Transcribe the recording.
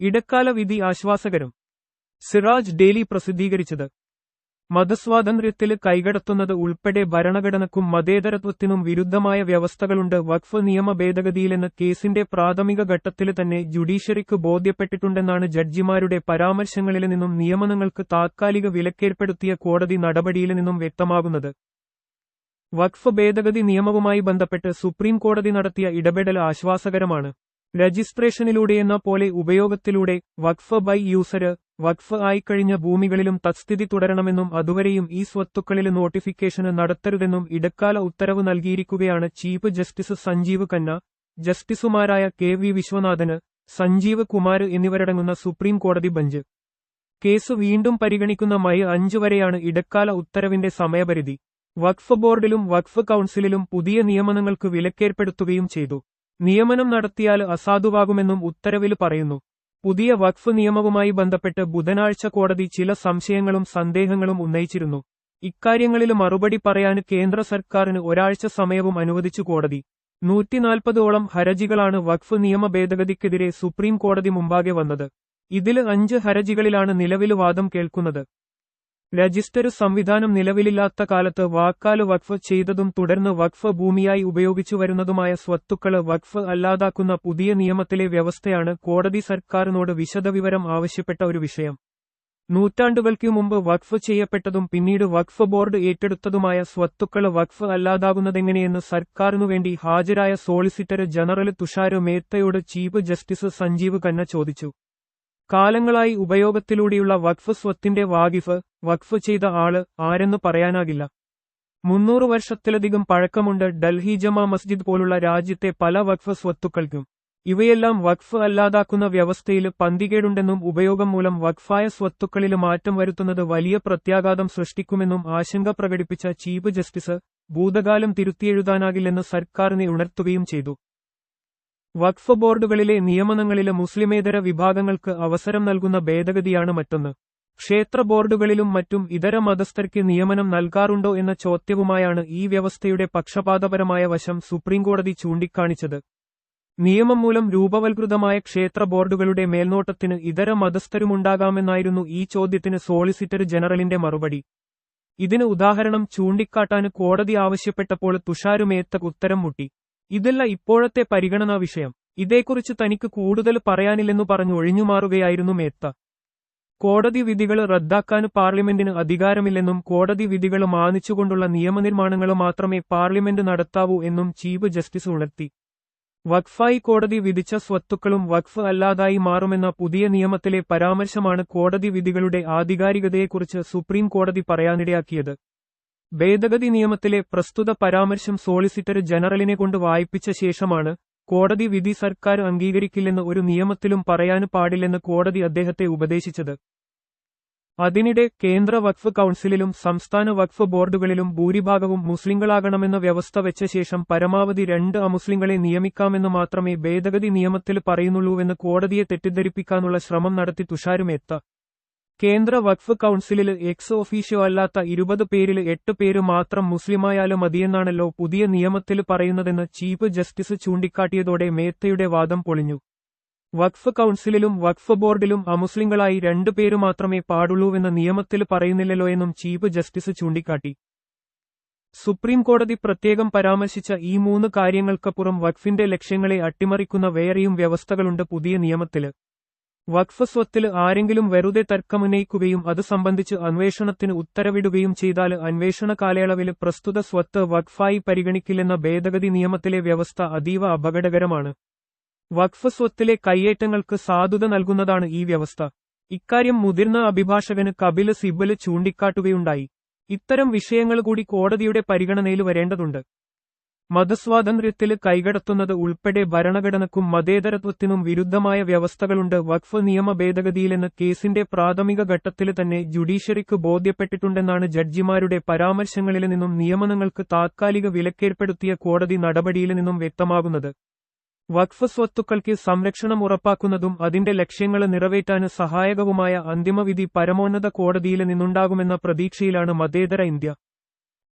ഇടക്കാല വിധി ആശ്വാസകരം സിറാജ് ഡെയിലി പ്രസിദ്ധീകരിച്ചത്. മതസ്വാതന്ത്ര്യത്തിൽ കൈകടത്തുന്നത് ഉൾപ്പെടെ ഭരണഘടനക്കും മതേതരത്വത്തിനും വിരുദ്ധമായ വ്യവസ്ഥകളുണ്ട്. വഖഫ് നിയമ ഭേദഗതിയിലെന്ന് കേസിന്റെ പ്രാഥമിക ഘട്ടത്തിൽ തന്നെ ജുഡീഷ്യറിക്ക് ബോധ്യപ്പെട്ടിട്ടുണ്ടെന്നാണ് ജഡ്ജിമാരുടെ പരാമർശങ്ങളിൽ നിന്നും നിയമനങ്ങൾക്ക് താത്കാലിക വിലക്കേർപ്പെടുത്തിയ കോടതി നടപടിയിൽ നിന്നും വ്യക്തമാകുന്നത്. വഖഫ് ഭേദഗതി നിയമവുമായി ബന്ധപ്പെട്ട് സുപ്രീം കോടതി നടത്തിയ ഇടപെടൽ ആശ്വാസകരമാണ്. രജിസ്ട്രേഷനിലൂടെയെന്ന പോലെ ഉപയോഗത്തിലൂടെ വഖഫ് ബൈ യൂസര് വഖഫ് ആയിക്കഴിഞ്ഞ ഭൂമികളിലും തത്സ്ഥിതി തുടരണമെന്നും അതുവരെയും ഈ സ്വത്തുക്കളിൽ നോട്ടിഫിക്കേഷന് നടത്തരുതെന്നും ഇടക്കാല ഉത്തരവ് നൽകിയിരിക്കുകയാണ് ചീഫ് ജസ്റ്റിസ് സഞ്ജീവ് കന്ന ജസ്റ്റിസുമാരായ കെ വി വിശ്വനാഥന് സഞ്ജീവ് കുമാർ എന്നിവരടങ്ങുന്ന സുപ്രീം കോടതി ബഞ്ച്. കേസ് വീണ്ടും പരിഗണിക്കുന്ന മൈ അഞ്ചു വരെയാണ് ഇടക്കാല ഉത്തരവിന്റെ സമയപരിധി. വഖഫ് ബോർഡിലും വഖഫ് കൌൺസിലിലും പുതിയ നിയമനങ്ങൾക്ക് വിലക്കേർപ്പെടുത്തുകയും ചെയ്തു. നിയമനം നടത്തിയാൽ അസാധുവാകുമെന്നും ഉത്തരവിൽ പറയുന്നു. പുതിയ വഖഫ് നിയമവുമായി ബന്ധപ്പെട്ട് ബുധനാഴ്ച കോടതി ചില സംശയങ്ങളും സന്ദേഹങ്ങളും ഉന്നയിച്ചിരുന്നു. ഇക്കാര്യങ്ങളിൽ മറുപടി പറയാൻ കേന്ദ്ര സർക്കാരിന് ഒരാഴ്ച സമയവും അനുവദിച്ചു കോടതി. നൂറ്റിനാൽപ്പതോളം ഹരജികളാണ് വഖഫ് നിയമ ഭേദഗതിക്കെതിരെ സുപ്രീം കോടതി മുമ്പാകെ വന്നത്. ഇതിൽ അഞ്ച് ഹരജികളിലാണ് നിലവിൽ വാദം കേൾക്കുന്നത്. രജിസ്റ്റർ സംവിധാനം നിലവിലില്ലാത്ത കാലത്ത് വാക്കാൽ വഖഫ് ചെയ്തതും തുടർന്ന് വഖഫ് ഭൂമിയായി ഉപയോഗിച്ചു വരുന്നതുമായ സ്വത്തുക്കൾ വഖഫ് അല്ലാതാക്കുന്ന പുതിയ നിയമത്തിലെ വ്യവസ്ഥയാണ് കോടതി സർക്കാരിനോട് വിശദവിവരം ആവശ്യപ്പെട്ട ഒരു വിഷയം. നൂറ്റാണ്ടുകൾക്കു മുമ്പ് വഖഫ് ചെയ്യപ്പെട്ടതും പിന്നീട് വഖഫ് ബോർഡ് ഏറ്റെടുത്തതുമായ സ്വത്തുക്കൾ വഖഫ് അല്ലാതാകുന്നതെങ്ങനെയെന്ന് സർക്കാരിനുവേണ്ടി ഹാജരായ സോളിസിറ്റർ ജനറൽ തുഷാര് മേത്തയോട് ചീഫ് ജസ്റ്റിസ് സഞ്ജീവ് ഖന്ന ചോദിച്ചു. കാലങ്ങളായി ഉപയോഗത്തിലൂടെയുള്ള വഖഫ് സ്വത്തിന്റെ വാകിഫ് വഖഫ് ചെയ്ത ആൾ ആരെന്ന് പറയാനാകില്ല. മുന്നൂറ് വർഷത്തിലധികം പഴക്കമുണ്ട് ഡൽഹി ജമാ മസ്ജിദ് പോലുള്ള രാജ്യത്തെ പല വഖഫ് സ്വത്തുക്കൾക്കും. ഇവയെല്ലാം വഖഫ് അല്ലാതാക്കുന്ന വ്യവസ്ഥയിൽ പന്തികേടുണ്ടെന്നും ഉപയോഗം മൂലം വഖഫായ സ്വത്തുക്കളിൽ മാറ്റം വരുത്തുന്നത് വലിയ പ്രത്യാഘാതം സൃഷ്ടിക്കുമെന്നും ആശങ്ക പ്രകടിപ്പിച്ച ചീഫ് ജസ്റ്റിസ് ഭൂതകാലം തിരുത്തിയെഴുതാനാകില്ലെന്ന് സർക്കാരിനെ ഉണർത്തുകയും ചെയ്തു. വഖഫ് ബോർഡുകളിലെ നിയമനങ്ങളിലെ മുസ്ലിമേതര വിഭാഗങ്ങൾക്ക് അവസരം നൽകുന്ന ഭേദഗതിയാണ് മറ്റൊന്ന്. ക്ഷേത്ര ബോർഡുകളിലും മറ്റും ഇതര മതസ്ഥർക്ക് നിയമനം നൽകാറുണ്ടോ എന്ന ചോദ്യവുമായാണ് ഈ വ്യവസ്ഥയുടെ പക്ഷപാതപരമായ വശം സുപ്രീംകോടതി ചൂണ്ടിക്കാണിച്ചത്. നിയമം മൂലം രൂപവൽകൃതമായ ക്ഷേത്ര ബോർഡുകളുടെ മേൽനോട്ടത്തിന് ഇതര മതസ്ഥരുമുണ്ടാകാമെന്നായിരുന്നു ഈ ചോദ്യത്തിന് സോളിസിറ്റർ ജനറലിന്റെ മറുപടി. ഇതിന് ഉദാഹരണം ചൂണ്ടിക്കാട്ടാൻ കോടതി ആവശ്യപ്പെട്ടപ്പോൾ തുഷാരുമേത്ത ഉത്തരം മുട്ടി. ഇതല്ല ഇപ്പോഴത്തെ പരിഗണനാ വിഷയം. ഇതേക്കുറിച്ച് തനിക്ക് കൂടുതൽ പറയാനില്ലെന്നു പറഞ്ഞു ഒഴിഞ്ഞുമാറുകയായിരുന്നു മേത്ത. കോടതി വിധികൾ റദ്ദാക്കാൻ പാർലമെന്റിന് അധികാരമില്ലെന്നും കോടതി വിധികൾ മാനിച്ചുകൊണ്ടുള്ള നിയമനിർമ്മാണങ്ങൾ മാത്രമേ പാർലമെന്റ് നടത്താവൂ എന്നും ചീഫ് ജസ്റ്റിസ് ഉണർത്തി. വഖഫായി കോടതി വിധിച്ച സ്വത്തുക്കളും വഖഫ് അല്ലാതായി മാറുമെന്ന പുതിയ നിയമത്തിലെ പരാമർശമാണ് കോടതി വിധികളുടെ ആധികാരികതയെക്കുറിച്ച് സുപ്രീം കോടതി പറയാനിടയാക്കിയത്. ഭേദഗതി നിയമത്തിലെ പ്രസ്തുത പരാമർശം സോളിസിറ്റർ ജനറലിനെ കൊണ്ട് വായിപ്പിച്ച ശേഷമാണ് കോടതി വിധി സർക്കാർ അംഗീകരിക്കില്ലെന്ന് ഒരു നിയമത്തിലും പറയാൻ പാടില്ലെന്ന് കോടതി അദ്ദേഹത്തെ ഉപദേശിച്ചത്. അതിനിടെ കേന്ദ്ര വഖഫ് കൌൺസിലിലും സംസ്ഥാന വഖഫ് ബോർഡുകളിലും ഭൂരിഭാഗവും മുസ്ലിങ്ങളാകണമെന്ന വ്യവസ്ഥ വെച്ച ശേഷം പരമാവധി രണ്ട് അമുസ്ലിങ്ങളെ നിയമിക്കാമെന്ന് മാത്രമേ ഭേദഗതി നിയമത്തിൽ പറയുന്നുള്ളൂവെന്ന് കോടതിയെ തെറ്റിദ്ധരിപ്പിക്കാനുള്ള ശ്രമം നടത്തി തുഷാരുമേത്ത. കേന്ദ്ര വഖഫ് കൌൺസിലിൽ എക്സ് ഓഫീഷ്യോ അല്ലാത്ത ഇരുപത് പേരിൽ എട്ട് പേര് മാത്രം മുസ്ലിമായാലും മതിയെന്നാണല്ലോ പുതിയ നിയമത്തിൽ പറയുന്നതെന്ന് ചീഫ് ജസ്റ്റിസ് ചൂണ്ടിക്കാട്ടിയതോടെ മേത്തയുടെ വാദം പൊളിഞ്ഞു. വഖഫ് കൌൺസിലിലും വഖഫ് ബോർഡിലും അമുസ്ലിങ്ങളായി രണ്ടു പേര് മാത്രമേ പാടുള്ളൂവെന്ന നിയമത്തിൽ പറയുന്നില്ലല്ലോ എന്നും ചീഫ് ജസ്റ്റിസ് ചൂണ്ടിക്കാട്ടി. സുപ്രീം കോടതി പ്രത്യേകം പരാമർശിച്ച ഈ മൂന്ന് കാര്യങ്ങൾക്കപ്പുറം വഖഫിന്റെ ലക്ഷ്യങ്ങളെ അട്ടിമറിക്കുന്ന വേറെയും വ്യവസ്ഥകളുണ്ട് പുതിയ നിയമത്തിൽ വഖഫ് സ്വത്തിൽ ആരെങ്കിലും വെറുതെ തർക്കമുന്നയിക്കുകയും അത് സംബന്ധിച്ച് അന്വേഷണത്തിന് ഉത്തരവിടുകയും ചെയ്താൽ അന്വേഷണ കാലയളവിൽ പ്രസ്തുത സ്വത്ത് വഖഫായി പരിഗണിക്കില്ലെന്ന ഭേദഗതി നിയമത്തിലെ വ്യവസ്ഥ അതീവ അപകടകരമാണ്. വഖഫ് സ്വത്തിലെ കയ്യേറ്റങ്ങൾക്ക് സാധുത നൽകുന്നതാണ് ഈ വ്യവസ്ഥ. ഇക്കാര്യം മുതിർന്ന അഭിഭാഷകന് കപിൽ സിബൽ ചൂണ്ടിക്കാട്ടുകയുണ്ടായി. ഇത്തരം വിഷയങ്ങൾ കൂടി കോടതിയുടെ പരിഗണനയിൽ വരേണ്ടതുണ്ട്. മതസ്വാതന്ത്ര്യത്തിൽ കൈകടത്തുന്നത് ഉൾപ്പെടെ ഭരണഘടനക്കും മതേതരത്വത്തിനും വിരുദ്ധമായ വ്യവസ്ഥകളുണ്ട്. വഖഫ് നിയമ ഭേദഗതിയിലെന്ന് കേസിന്റെ പ്രാഥമിക ഘട്ടത്തിൽ തന്നെ ജുഡീഷ്യറിക്ക് ബോധ്യപ്പെട്ടിട്ടുണ്ടെന്നാണ് ജഡ്ജിമാരുടെ പരാമർശങ്ങളിൽ നിന്നും നിയമനങ്ങൾക്ക് താത്കാലിക വിലക്കേർപ്പെടുത്തിയ കോടതി നടപടിയിൽ നിന്നും വ്യക്തമാകുന്നത്. വഖഫ് സ്വത്തുക്കൾക്ക് സംരക്ഷണം ഉറപ്പാക്കുന്നതും അതിന്റെ ലക്ഷ്യങ്ങൾ നിറവേറ്റാന് സഹായകവുമായ അന്തിമവിധി പരമോന്നത കോടതിയിൽ നിന്നുണ്ടാകുമെന്ന പ്രതീക്ഷയിലാണ് മതേതര ഇന്ത്യ.